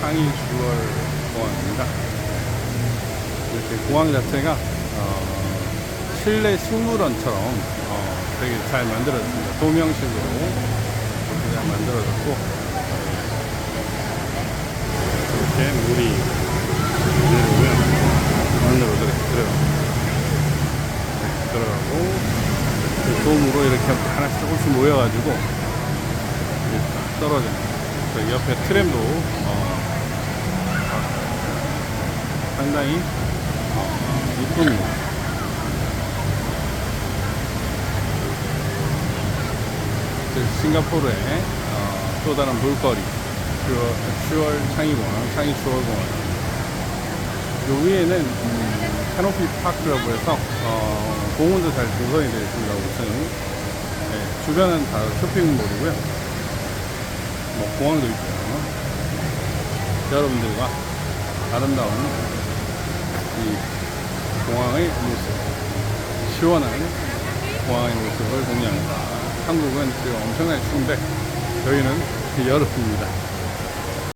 창의 10월 공항입니다. 이렇게 공항 자체가 어, 실내 식물원처럼 어, 되게 잘 만들어졌습니다. 도명식으로 이렇게 잘 만들어졌고 이렇게 물이 내려오면 안으로 들어 들어갑니다. 네, 들어가고 그 돔으로 이렇게 하나씩 조금씩 모여가지고 떨어져요. 그 옆에 트램도 어, 아, 상당히 어, 이쁩니다. 그 싱가포르의 어, 또 다른 볼거리 10월, 10월 창의공항, 창의 10월공항 요 위에는 음, 캐노피 파크라고 해서 어, 공원도 잘 조성이 되어 있습니다. 5층 네, 주변은 다 쇼핑몰이고요. 뭐 공항도 있고요. 여러분들과 아름다운 이 공항의 모습, 시원한 공항의 모습을 공유합니다. 한국은 지금 엄청나게 추운데 저희는 여름입니다.